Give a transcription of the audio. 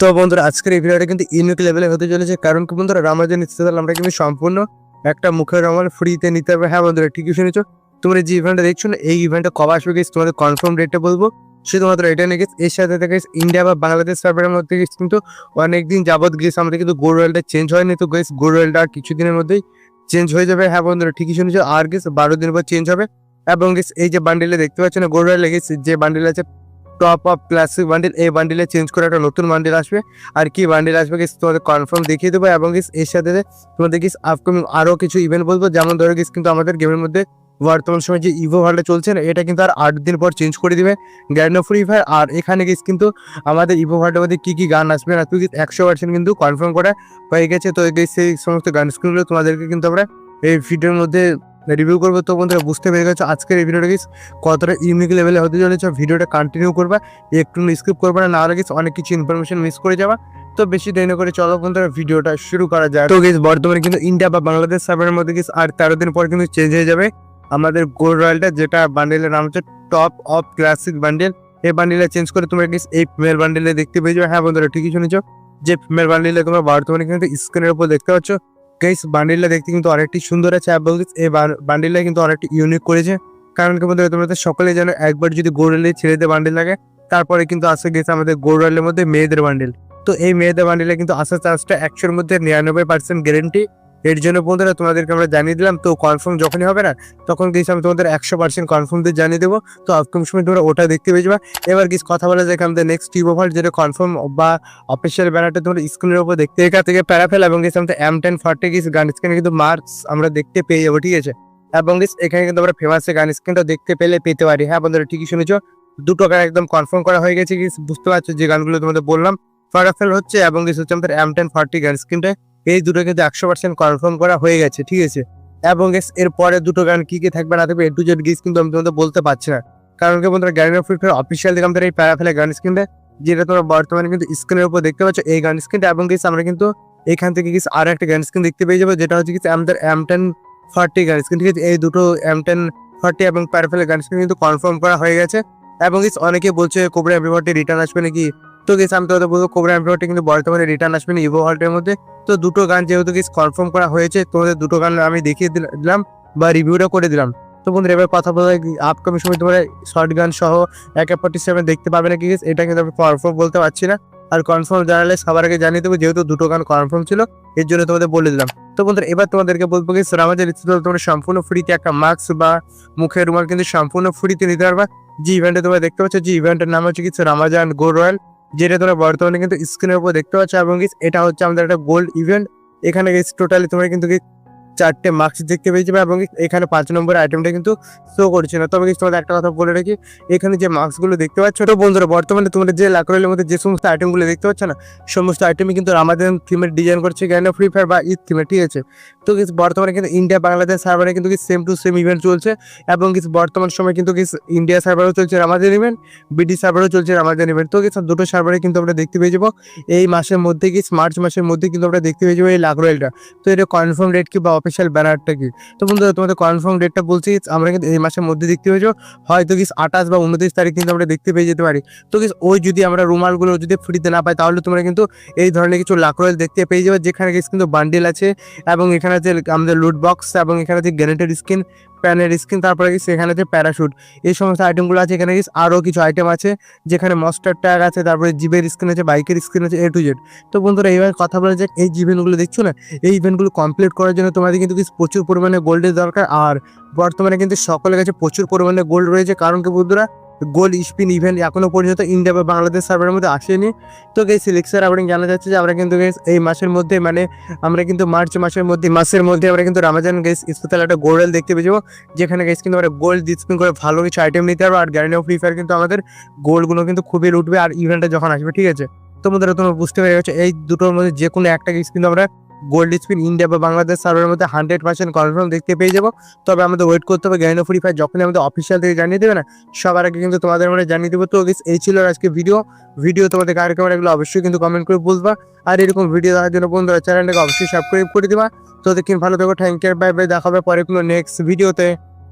তো বন্ধুরা, আজকের এই ভিডিওটা কিন্তু ইউনিক লেভেলে হতে চলেছে। কারণ কি বন্ধুরা রামাজান ইস্তেদাল আমরা কিন্তু সম্পূর্ণ একটা মুখের রঙাল ফ্রিতে নিতে হবে। হ্যাঁ বন্ধুরা, ঠিকই শুনেছো। তোমরা যে ইভেন্টটা দেখছ না, এই ইভেন্টটা কবে আসবে গেছ তোমাদের কনফার্ম ডেটটা বলব। শুধুমাত্র এটা নিয়ে গেছে এর সাথে থেকে ইন্ডিয়া বা বাংলাদেশ সার্ভারের মধ্যে গেছে কিন্তু অনেকদিন যাবৎ গেছে আমাদের কিন্তু গোল রয়েলটা চেঞ্জ হয়নি। তো গেছে গোল রয়েলটা আর কিছুদিনের মধ্যেই চেঞ্জ হয়ে যাবে। হ্যাঁ বন্ধুরা, ঠিকই শুনেছো। আর গেছে বারো দিন পর চেঞ্জ হবে। এবং গেছে এই যে বান্ডিলে দেখতে পাচ্ছ না গোল রয়েল লেগেছে যে বান্ডিল আছে টপ আপ ক্লাসিক বান্ডিল এই বান্ডিলে চেঞ্জ করে একটা নতুন বান্ডিল আসবে। আর কি বান্ডিল আসবে গেছে তোমাদের কনফার্ম দেখিয়ে দেবো এবং এর সাথে তোমাদের গেছে আপকামিং আরও কিছু ইভেন্ট বলব। যেমন ধরো গেছে কিন্তু আমাদের গেমের মধ্যে বর্তমান সময় যে ইভো ভালটা চলছে না এটা কিন্তু আর আট দিন পর চেঞ্জ করে দিবে। গ্যান্ড অফ ফ্রি ফায়ার আর এখানে গেছে কিন্তু আমাদের ইভো ভালটার মধ্যে কী কী গান আসবে না তুই একশো পার্সেন্ট কিন্তু কনফার্ম করা হয়ে গেছে। তো সেই সমস্ত গান স্ক্রিনগুলো তোমাদেরকে কিন্তু আমরা এই ভিডিওর মধ্যে রিভিউ করব তো বন্ধুরা, বুঝতে পেরে গেছো আজকের এই ভিডিওটা গেছে কতটা ইউনিক লেভেলে হতে চলেছে, ভিডিওটা কন্টিনিউ করবা, একটু স্কিপ করবে না নাহলে গেছে অনেক কিছু ইনফরমেশন মিস করে যাবা। তো বেশি দেরি করে চলো বন্ধুরা, ভিডিওটা শুরু করা যায় তো গেছে বর্তমানে কিন্তু ইন্ডিয়া বা বাংলাদেশ সার্ভারের মধ্যে গেছে আর তেরো দিন পর কিন্তু চেঞ্জ হয়ে যাবে। আমাদের গোল্ড রয়্যালটা যেটা বান্ডেলের নাম হচ্ছে টপ অফ ক্লাসিক বান্ডেল এই বান্ডেলে চেঞ্জ করে তোমরা গেছে এই ফিমেল বান্ডেলে দেখতে পেয়ে যাবে। হ্যাঁ বন্ধুরা, ঠিকই শুনেছো যে ফিমেল বান্ডেলে তোমরা বর্তমানে কিন্তু স্ক্রিনের উপর দেখতে পাচ্ছ। গাইস বান্ডিলটা দেখতে কিন্তু অনেকটি সুন্দর আছে এবং এই বান্ডিলটা কিন্তু অনেকটি ইউনিক করেছে। কারণ কি বন্ধুরা, তোমরা সকলে যেন একবার যদি গোড়ালে ছেলেদের বান্ডিল লাগে, তারপরে কিন্তু আসে গেছে আমাদের গোড়ালের মধ্যে মেয়েদের বান্ডিল তো এই মেয়েদের বান্ডিলে কিন্তু আসার চার্জটা একশোর মধ্যে নিরানব্বই পার্সেন্ট গ্যারেন্টি এর জন্য বন্ধুরা তোমাদেরকে আমরা জানিয়ে দিলাম, তো কনফার্ম যখনই হবে না, তখন গেছি আমি তোমাদের একশো পার্সেন্ট কনফার্ম দিয়ে জানিয়ে দেবো। তো আপকাম সময় তোমরা ওটা দেখতে পেয়ে যাবে। এবার কিছু কথা বলা যায় আমাদের নেক্সট টিপ ওভার যেটা কনফার্ম বা অফিসিয়াল ব্যানারটা তোমরা স্ক্রিনের উপর দেখতে এখান থেকে প্যারাফেল এবং গেছে আমাদের এম টেন ফর্টি গেছে গান স্ক্রিনে কিন্তু মার্কস আমরা দেখতে পেয়ে যাব, ঠিক আছে? এবং এখানে কিন্তু আমরা ফেমাস গান স্ক্রিনটা দেখতে পেলে পেতে পারি। হ্যাঁ বন্ধুরা, ঠিকই শুনেছো? দুটো গান একদম কনফার্ম করা হয়ে গেছে গেছে বুঝতে পারছ যে গানগুলো তোমাদের বললাম। প্যারাফেল হচ্ছে এবং গেছে হচ্ছে আমাদের এম টেন ফর্টি গান স্ক্রিনটা এই দুটো কিন্তু একশো পার্সেন্ট কনফার্ম করা হয়ে গেছে, ঠিক আছে? এবং এর পরে দুটো গান কি কি থাকবে না থাকবে এ টু জেড গিস কিন্তু আমি তোমাদের বলতে পারছি না। কারণ কি বন্ধুরা গ্যারি অফ ফিফার অফিসিয়াল দিকে আমাদের এই প্যারাফেলে গান স্ক্রিনটা যেটা তোমরা বর্তমানে কিন্তু স্ক্রিনের উপর দেখতে পাচ্ছ, এই গান স্ক্রিনটা এবং গেস আমরা কিন্তু এখান থেকে কিছু আর একটা গান স্ক্রিন দেখতে পেয়ে যাব, যেটা হচ্ছে কিছু আমাদের M ten forty gun screen ঠিক আছে? এই দুটো এম টেন ফর্টি এবং প্যারাফেলে গান স্ক্রিন কিন্তু কনফার্ম করা হয়ে গেছে। এবং অনেকে বলছে কোবরা এভরিবডি রিটার্ন আসবে নাকি? তো গেস আমি তোমাদের বলব কোবরা এভরিবডি কিন্তু বর্তমানে রিটার্ন আসবে না ইভো হল্টের মধ্যে। তো দুটো গান যেহেতু কিছু কনফার্ম করা হয়েছে, তোমাদের দুটো গান আমি দেখিয়ে দিলাম বা রিভিউটা করে দিলাম। তো বন্ধুরা, এবার কথা বলা আপকামিং সময় তোমরা শর্ট গান সহ একে ফর্টি সেভেন দেখতে পাবে না কি? এটা কিন্তু আমি কনফার্ম বলতে পারছি না। আর কনফার্ম জানালে সবার আগে জানিয়ে দেবো, যেহেতু দুটো গান কনফার্ম ছিল, এর জন্য তোমাদের বলে দিলাম। তো বন্ধুরা, এবার তোমাদেরকে বলব কি রামাজের ইচ্ছে তোমরা সম্পূর্ণ ফ্রিতে একটা মাস্ক বা মুখের রুমাল কিন্তু সম্পূর্ণ ফ্রিতে নিতে পারবা। যে ইভেন্টে তোমরা দেখতে পাচ্ছ, যে ইভেন্টের নাম হচ্ছে কিছু রামাজান গো রয়্যাল যেটা তোমরা বর্তমানে কিন্তু স্ক্রিনের উপর দেখতে পাচ্ছ এবং এটা হচ্ছে আমাদের একটা গোল্ড ইভেন্ট এখানে গেছে টোটালি তোমরা কিন্তু চারটে মার্কস দেখতে পেয়ে যাবে এবং এখানে পাঁচ নম্বর আইটেমটা কিন্তু শো করছে না। তবে তোমাদের একটা কথা বলে রাখি, এখানে যে মার্কসগুলো দেখতে পাচ্ছ, তো বন্ধুরা, বর্তমানে তোমরা যে লাকরেলের মধ্যে যে সমস্ত আইটেমগুলো দেখতে পাচ্ছ না, সমস্ত আইটেমই কিন্তু আমাদের থিমের ডিজাইন করছে, কেন ফ্রি ফায়ার বা ঈদ থিমে ঠিক আছে? তো কিছু বর্তমানে কিন্তু ইন্ডিয়া বাংলাদেশ সার্ভারে কিন্তু সেম টু সেম ইভেন্ট চলছে, এবং কিছু বর্তমান সময় কিন্তু কিছু ইন্ডিয়া সার্ভারও চলছে আমাদের ইভেন্ট বিডি সার্ভারও চলছে আমাদের ইভেন্ট তো কিছু দুটো সার্ভারে কিন্তু আমরা দেখতে পেয়ে যাব, এই মাসের মধ্যে কি মার্চ মাসের মধ্যে কিন্তু আমরা দেখতে পেয়ে যাব এই লাকরয়েলটা তো এটা কনফার্ম ডেট কি বা অফিসিয়াল ব্যানারটা কি? তো বন্ধুরা, তোমাদের কনফার্ম ডেটটা বলছি, আমরা কিন্তু এই মাসের মধ্যে দেখতে পেয়েছ। হয়তো কিস আঠাশ বা উনত্রিশ তারিখ কিন্তু আমরা দেখতে পেয়ে যেতে পারি। তো কি ওই যদি আমরা রুমালগুলো যদি ফ্রিতে না পাই, তাহলে তোমরা কিন্তু এই ধরনের কিছু লাকরয়েল দেখতে পেয়ে যাবে, যেখানে কিছু কিন্তু বান্ডিল আছে, এবং এখানে আছে আমাদের লুট বক্স এবং এখানে আছে গ্যারেন্টেড স্কিন প্যানের স্ক্রিন, তারপরে কি এখানে আছে প্যারাশুট এই সমস্ত আইটেমগুলো আছে। এখানে গেছে আরও কিছু আইটেম আছে, যেখানে মস্টার ট্যাগ আছে, তারপরে জিবের স্ক্রিন আছে বাইকের স্ক্রিন আছে এ টু জেড তো বন্ধুরা এইভাবে কথা বলে যে এই ইভেন্টগুলো দেখছ না, এই ইভেন্টগুলো কমপ্লিট করার জন্য তোমাদের কিন্তু কিছু প্রচুর পরিমাণে গোল্ডের দরকার। আর বর্তমানে কিন্তু সকলের কাছে প্রচুর পরিমাণে গোল্ড রয়েছে। কারণ কি বন্ধুরা গোল্ড স্পিন, ইভেন্ট এখনও পর্যন্ত ইন্ডিয়া বা বাংলাদেশ সার্ভারের মধ্যে আসেনি। তো গেস সিলেকশন আপনি জানা যাচ্ছে যে আমরা কিন্তু এই মাসের মধ্যে মানে আমরা কিন্তু মার্চ মাসের মধ্যে মাসের মধ্যে আমরা কিন্তু রামাজান গেস স্পেশাল একটা গোল্ড দেখতে পেয়ে যাব যেখানে গেস কিন্তু আমরা গোল্ড ডিসপিন করে ভালো কিছু আইটেম নিতে পারব। আর গ্যারেন্টি অফ ফ্রি ফায়ার কিন্তু আমাদের গোল্ডগুলো কিন্তু খুবই লুটবে আর ইভেন্টটা যখন আসবে, ঠিক আছে? তো বন্ধুরা, তোমরা বুঝতে পেরে গেছো, এই দুটোর মধ্যে যে কোনো একটা গেস কিন্তু আমরা গোল্ড স্পিন ইন্ডিয়া বা বাংলাদেশ সার্ভারের মধ্যে হান্ড্রেড পার্সেন্ট কনফার্ম দেখতে পেয়ে যাব। তবে আমাদের ওয়েট করতে হবে গ্যানো ফ্রি ফায়ার যখনই আমাদের অফিসিয়াল থেকে জানিয়ে দেবে না, সবার আগে কিন্তু তোমাদের আমরা জানিয়ে দেবো। তো এই ছিল আজকে ভিডিও ভিডিও তোমাদের কার কেমন এগুলো অবশ্যই কিন্তু কমেন্ট করে বলবা। আর এরকম ভিডিও দেখার জন্য বন্ধুরা চ্যানেলটাকে অবশ্যই সাবস্ক্রাইব করে দেবা। তো দেখুন, ভালো থাকো থ্যাংক ইউ বাই বাই দেখা হবে পরে কোনো নেক্সট ভিডিওতে